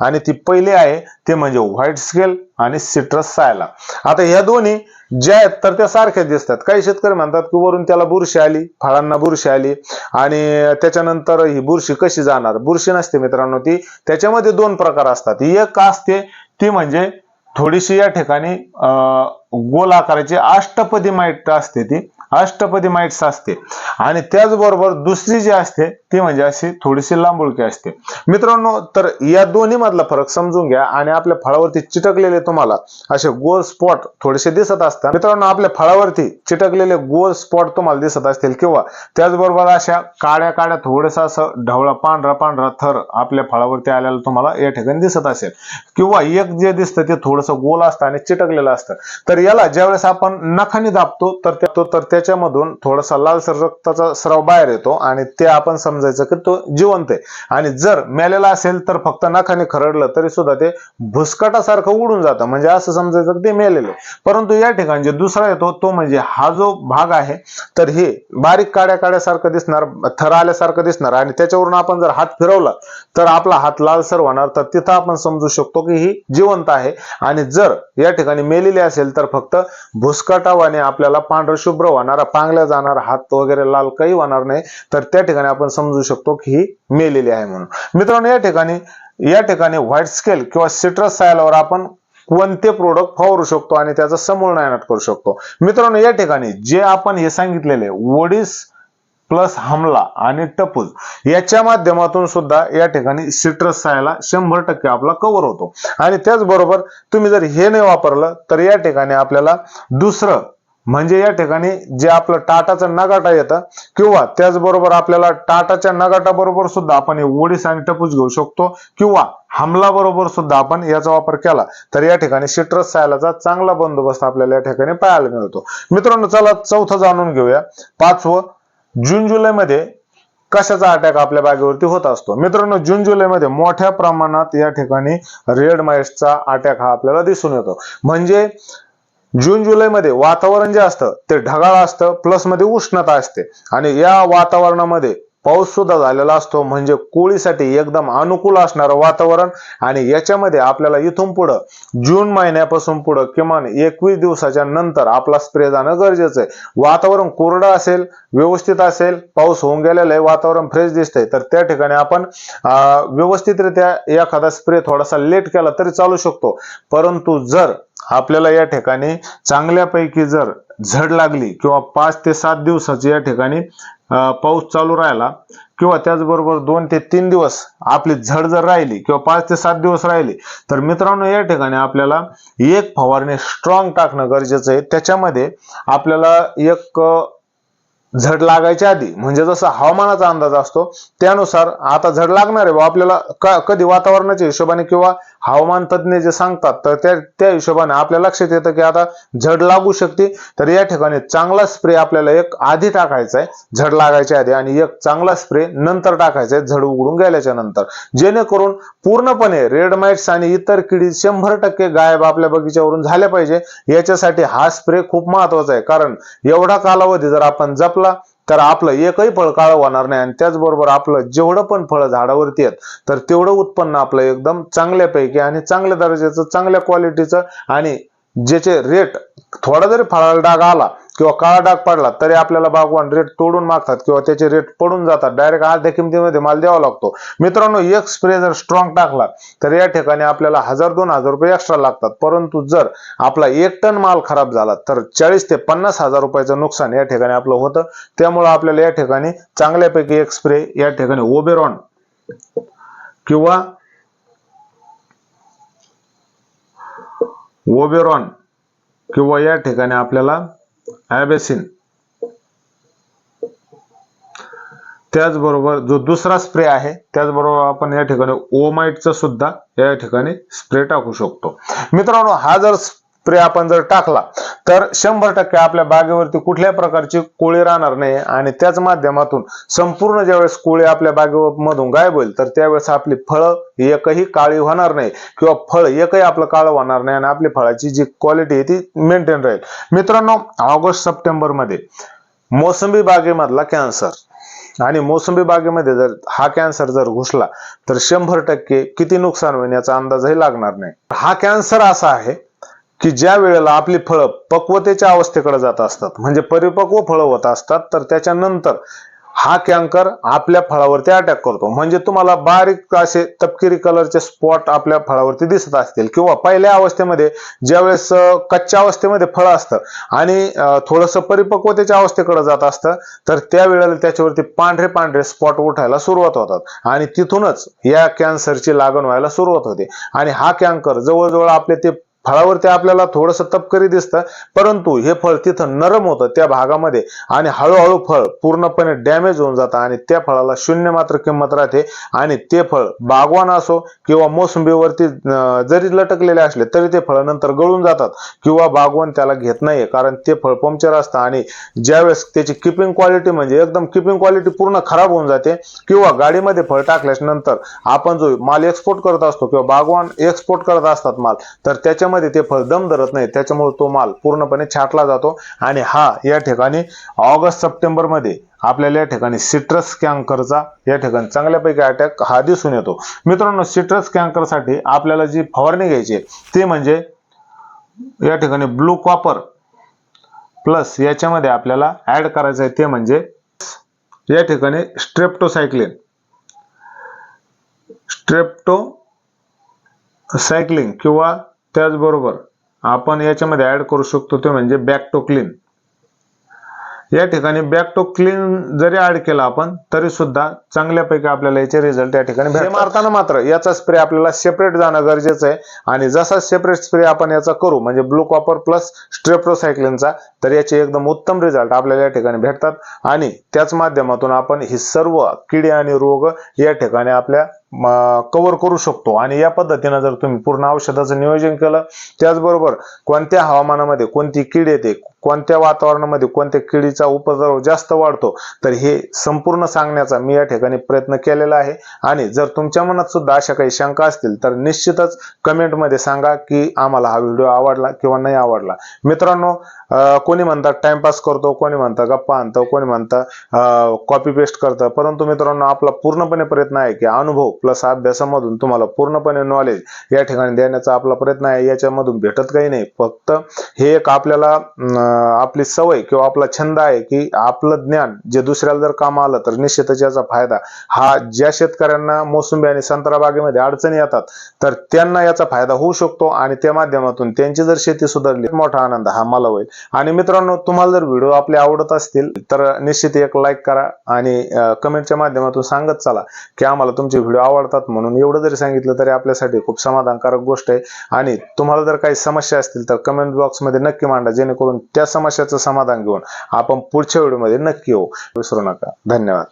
आणि ती पहिली आहे ते म्हणजे व्हाईट स्केल आणि सिट्रस सायला. आता ह्या दोन्ही ज्या आहेत तर त्या सारख्या दिसतात. काही शेतकरी म्हणतात की वरून त्याला बुरशी आली फळांना बुरशी आली आणि त्याच्यानंतर ही बुरशी कशी जाणार? बुरशी नसते मित्रांनो ती. त्याच्यामध्ये दोन प्रकार असतात. एक असते ती म्हणजे थोडीशी या ठिकाणी अं, गोल आकाराची अष्टपदी माईट असते ती. अष्टपदी माइट्स असते आणि त्याचबरोबर दुसरी जी असते ती म्हणजे अशी थोडीशी लांबुळकी असते. मित्रांनो तर या दोन्ही मधला फरक समजून घ्या आणि आपल्या फळावरती चिटकलेले तुम्हाला असे गोल स्पॉट थोडेसे दिसत असतात. मित्रांनो आपल्या फळावरती चिटकलेले गोल स्पॉट तुम्हाला दिसत असतील किंवा त्याचबरोबर अशा काळ्या काळ्या थोडंसं असं ढवळा पांढरा पांढरा थर आपल्या फळावरती आलेला तुम्हाला या ठिकाणी दिसत असेल. किंवा एक जे दिसतं ते थोडंसं गोल असतं आणि चिटकलेलं असतं. तर याला ज्यावेळेस आपण नखाने दाबतो तर त्या- तो- तर त्याच्यामधून थोडासा लालसर रक्ताचा स्राव बाहेर येतो आणि ते आपण समजायचं की तो जिवंत आहे. आणि जर मेलेला असेल तर फक्त नखाने खरडलं तरी सुद्धा ते भुसकटासारखं उडून जातं. म्हणजे असं समजायचं की ते मेलेले परंतु या ठिकाणी जे दुसरा येतो तो म्हणजे हा जो भाग आहे तर हे बारीक काड्या काड्यासारखं दिसणार थर आल्यासारखं दिसणार. आणि त्याच्यावरून आपण जर हात फिरवला तर आपला हात लालसर होणार. तर तिथं आपण समजू शकतो की ही जिवंत आहे. आणि जर या ठिकाणी मेलेली असेल तर फक्त भुसकटावाने आपल्याला पांढर शुभ्र जाणारा पांगल्या जाणारा हात वगैरे लाल काही होणार नाही. तर त्या ठिकाणी आपण समजू शकतो की ही मेलेली आहे म्हणून. मित्रांनो या ठिकाणी या ठिकाणी व्हाईट स्केल किंवा सिट्रस सायलावर आपण कोणते प्रोडक्ट फवारू शकतो आणि त्याचा समूळ नायनाट करू शकतो. मित्रांनो या ठिकाणी जे आपण हे सांगितलेले वोडिस प्लस हमला आणि टपूज याच्या माध्यमातून सुद्धा या ठिकाणी सिट्रस सायला शंभर टक्के आपला कव्हर होतो. आणि त्याचबरोबर तुम्ही जर हे नाही वापरलं तर या ठिकाणी आपल्याला दुसरं म्हणजे या ठिकाणी जे आपलं टाटाचं नगाटा येतं किंवा त्याचबरोबर आपल्याला टाटाच्या नगाटा बरोबर सुद्धा आपण हे ओडिस आणि टपूस घेऊ शकतो किंवा हमला बरोबर सुद्धा आपण याचा वापर केला तर या ठिकाणी सिट्रस सायलाचा चांगला बंदोबस्त आपल्याला या ठिकाणी पाहायला मिळतो. मित्रांनो चला चौथं जाणून घेऊया. पाचवं जून जुलैमध्ये कशाचा अटॅक आपल्या बागेवरती होत असतो? मित्रांनो जून जुलैमध्ये मोठ्या प्रमाणात या ठिकाणी रेड माइट्सचा अटॅक हा आपल्याला दिसून येतो. म्हणजे जून जुलैमध्ये वातावरण जे असतं ते ढगाळ असतं प्लसमध्ये उष्णता असते. आणि या वातावरणामध्ये पाऊस सुद्धा झालेला असतो. म्हणजे कोळीसाठी एकदम अनुकूल असणारं वातावरण आणि याच्यामध्ये आपल्याला इथून पुढं जून महिन्यापासून पुढं किमान एकवीस दिवसाच्या नंतर आपला स्प्रे जाणं गरजेचं आहे. वातावरण कोरडं असेल व्यवस्थित असेल पाऊस होऊन गेलेला आहे वातावरण फ्रेश दिसतंय तर त्या ठिकाणी आपण व्यवस्थितरित्या एखादा स्प्रे थोडासा लेट केला तरी चालू शकतो. परंतु जर आपल्याला या ठिकाणी चांगल्यापैकी जर झड लागली किंवा पाच ते सात दिवसाची या ठिकाणी पाऊस चालू राहिला किंवा त्याचबरोबर दोन ते तीन दिवस आपली झड जर राहिली किंवा पाच ते सात दिवस राहिली तर मित्रांनो या ठिकाणी आपल्याला एक फवारणी स्ट्रॉंग टाकणं गरजेचं आहे. त्याच्यामध्ये आपल्याला एक झड लागायच्या आधी म्हणजे जसा हवामानाचा अंदाज असतो त्यानुसार आता झड लागणार आहे. बा आपल्याला क- कधी वातावरणाच्या हिशोबाने किंवा हवामान तज्ज्ञ जे सांगतात तर त्या त्या हिशोबाने आपल्या लक्षात येतं की आता झड लागू शकते. तर या ठिकाणी चांगला स्प्रे आपल्याला एक आधी टाकायचा आहे झड लागायच्या आधी आणि एक चांगला स्प्रे नंतर टाकायचा आहे झड उघडून गेल्याच्यानंतर. जेणेकरून पूर्णपणे रेड माइट्स आणि इतर किडी शंभर टक्के गायब आपल्या बगीच्यावरून झाल्या पाहिजे. याच्यासाठी हा स्प्रे खूप महत्त्वाचा आहे. कारण एवढा कालावधी जर आपण जपला तर आपलं एकही फळ काळं होणार नाही आणि त्याचबरोबर आपलं जेवढं पण फळ झाडावरती आहेत तर तेवढं उत्पन्न आपलं एकदम चांगल्यापैकी आणि चांगल्या दर्जाचं चांगल्या क्वालिटीचं आणि ज्याचे रेट थोडा जरी फळाला डाग आला किंवा काळा डाग पडला तरी आपल्याला बागवान रेट तोडून मागतात किंवा त्याचे रेट पडून जातात. डायरेक्ट अर्ध्या किमतीमध्ये माल द्यावा लागतो. मित्रांनो एक स्प्रे जर स्ट्रॉंग टाकला तर या ठिकाणी आपल्याला हजार दोन हजार रुपये एक्स्ट्रा लागतात. परंतु जर आपला एक टन माल खराब झाला तर चाळीस ते पन्नास हजार रुपयाचं नुकसान या ठिकाणी आपलं होतं. त्यामुळे आपल्याला या ठिकाणी चांगल्यापैकी एक स्प्रे या ठिकाणी ओबेरॉन किंवा ओबेरॉन किंवा या ठिकाणी आपल्याला ॲबेसिन. त्याचबरोबर जो दुसरा स्प्रे आहे त्याचबरोबर आपण या ठिकाणी ओमाइटचा सुद्धा या ठिकाणी स्प्रे टाकू शकतो. मित्रांनो हा जर स्प्रे आपण जर टाकला तर शंभर टक्के आपल्या बागेवरती कुठल्या प्रकारची कोळी राहणार नाही आणि त्याच माध्यमातून संपूर्ण ज्यावेळेस कोळी आपल्या बागेमधून गायब होईल तर त्यावेळेस आपली फळं एकही काळी होणार नाही किंवा फळ एकही आपलं काळं होणार नाही आणि आपली फळाची जी क्वालिटी आहे ती मेंटेन राहील. मित्रांनो ऑगस्ट सप्टेंबरमध्ये मोसंबी बागेमधला कॅन्सर आणि मोसंबी बागेमध्ये जर हा कॅन्सर जर घुसला तर शंभर टक्के किती नुकसान होईल याचा अंदाजही लागणार नाही. हा कॅन्सर असा आहे की ज्या वेळेला आपली फळं पक्वतेच्या अवस्थेकडे जात असतात म्हणजे परिपक्व फळं होत असतात तर त्याच्यानंतर हा कॅन्कर आपल्या फळावरती अटॅक करतो. म्हणजे तुम्हाला बारीक असे तपकिरी कलरचे स्पॉट आपल्या फळावरती दिसत असतील. किंवा पहिल्या अवस्थेमध्ये ज्यावेळेस कच्च्या अवस्थेमध्ये फळ असतं आणि थोडस परिपक्वतेच्या अवस्थेकडे जात असतं तर त्यावेळेला त्याच्यावरती पांढरे पांढरे स्पॉट उठायला सुरुवात होतात. आणि तिथूनच या कॅन्सरची लागण व्हायला सुरुवात होते. आणि हा कॅन्कर जवळजवळ आपले ते फळावरती आपल्याला थोडंसं तपकरी दिसतं परंतु हे फळ तिथं नरम होतं त्या भागामध्ये आणि हळूहळू फळ पूर्णपणे डॅमेज होऊन जातं आणि त्या फळाला शून्य मात्र किंमत राहते आणि ते फळ बागवान असो किंवा मोसंबीवरती जरी लटकलेले असले तरी ते फळ नंतर गळून जातात किंवा बागवान त्याला घेत नाहीये कारण ते फळ पंक्चर असतं आणि ज्यावेळेस त्याची किपिंग क्वालिटी म्हणजे एकदम किपिंग क्वालिटी पूर्ण खराब होऊन जाते किंवा गाडीमध्ये फळ टाकल्यानंतर नंतर आपण जो माल एक्सपोर्ट करत असतो किंवा बागवान एक्सपोर्ट करत असतात माल तर त्याच्या त्याच्यामध्ये ते फळ दम धरत नाही त्याच्यामुळे तो माल पूर्णपणे छाटला जातो. आणि हा या ठिकाणी ऑगस्ट सप्टेंबरमध्ये आपल्याला या ठिकाणी सिट्रस कॅन्करचा या ठिकाणी चांगल्यापैकी अटॅक हा दिसून येतो. मित्रांनो सिट्रस कॅन्करसाठी आपल्याला जी फवारणी घ्यायची आहे ती म्हणजे या ठिकाणी ब्लू कॉपर प्लस याच्यामध्ये आपल्याला ऍड करायचं आहे ते म्हणजे या ठिकाणी स्ट्रेप्टोसायक्लिन स्ट्रेप्टो सायक्लिंग किंवा त्याचबरोबर आपण याच्यामध्ये ऍड करू शकतो ते म्हणजे बॅक्टोक्लिन या ठिकाणी बॅक्टोक्लिन जरी ऍड केला आपण तरी सुद्धा चांगल्यापैकी आपल्याला याचे रिझल्ट या ठिकाणी भेटतात. मारताना मात्र याचा स्प्रे आपल्याला सेपरेट जाणं गरजेचं आहे. आणि जसा सेपरेट स्प्रे आपण याचा करू म्हणजे ब्लू कॉपर प्लस स्ट्रेप्टोसायक्लिनचा तर याचे एकदम उत्तम रिझल्ट आपल्याला या ठिकाणी भेटतात. आणि त्याच माध्यमातून आपण ही सर्व किडे आणि रोग या ठिकाणी आपल्या कव्हर करू शकतो. आणि या पद्धतीनं जर तुम्ही पूर्ण औषधाचं नियोजन केलं त्याचबरोबर कोणत्या हवामानामध्ये कोणती कीड येते कोणत्या वातावरणामध्ये कोणत्या किडीचा उपद्रव जास्त वाढतो तर हे संपूर्ण सांगण्याचा मी या ठिकाणी प्रयत्न केलेला आहे. आणि जर तुमच्या मनात सुद्धा अशा काही शंका असतील तर निश्चितच कमेंटमध्ये सांगा की आम्हाला हा व्हिडिओ आवडला किंवा नाही आवडला. मित्रांनो कोणी म्हणतात टाइमपास करतो कोणी म्हणतं गप्पा आणतो कोणी म्हणतं कॉपी पेस्ट करतं. परंतु मित्रांनो आपला पूर्णपणे प्रयत्न आहे की अनुभव प्लस अभ्यासामधून तुम्हाला पूर्णपणे नॉलेज या ठिकाणी देण्याचा आपला प्रयत्न आहे. याच्यामधून भेटत काही नाही. फक्त हे एक आपल्याला आपली सवय किंवा आपला छंद आहे की आपलं ज्ञान जे दुसऱ्याला जर काम आलं तर निश्चितच याचा फायदा. हा ज्या शेतकऱ्यांना मोसंबी आणि संत्रा बागेमध्ये अडचणी येतात तर त्यांना याचा फायदा होऊ शकतो आणि त्या माध्यमातून त्यांची जर शेती सुधारली मोठा आनंद हा मला होईल. आणि मित्रांनो तुम्हाला जर व्हिडिओ आपले आवडत असतील तर निश्चित एक लाईक करा आणि कमेंटच्या माध्यमातून सांगत चला की आम्हाला तुमचे व्हिडिओ आवडतात म्हणून एवढं जरी सांगितलं तरी आपल्यासाठी खूप समाधानकारक गोष्ट आहे. आणि तुम्हाला जर काही समस्या असतील तर कमेंट बॉक्समध्ये नक्की मांडा जेणेकरून त्या समस्याचं समाधान घेऊन आपण पुढच्या व्हिडिओमध्ये नक्की येऊ. विसरू नका. धन्यवाद.